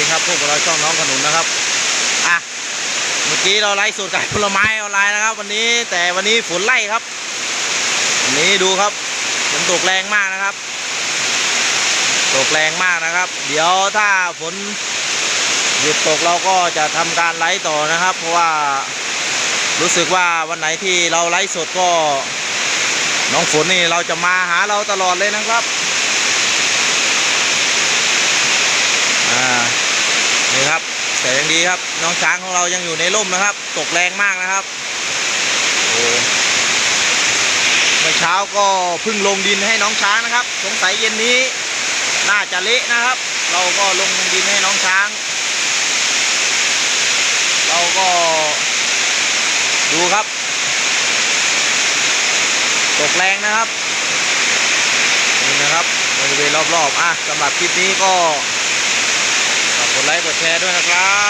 ดีครับพวกเราช่องน้องขนุนนะครับอะเมื่อกี้เราไลฟ์สดขายผลไม้ออนไลน์นะครับ วันนี้แต่วันนี้ฝนไล่ครับวันนี้ดูครับฝนตกแรงมากนะครับ ตกแรงมากนะครับ เดี๋ยวถ้าฝนหยุดตกเราก็จะทำการไลฟ์ต่อนะครับ เพราะว่ารู้สึกว่าวันไหนที่เราไลฟ์สดก็ น้องฝนนี่เราจะมาหาเราตลอดเลยนะครับ อ่า นี่ครับ แต่ยังดีครับ น้องช้างของเรายังอยู่ในร่มนะครับ ตกแรงมากนะครับโอ้เมื่อเช้าก็พิ่งลงดินให้น้องช้างนะครับ สงสัยเย็นนี้ น่าจะเละนะครับ เราก็ลงดินให้น้องช้าง เราก็ดูครับ ตกแรงนะครับนี่นะครับบริเวณรอบๆอะสำหรับคลิปนี้ก็ ค์กดแชร์ด้วยนะครับ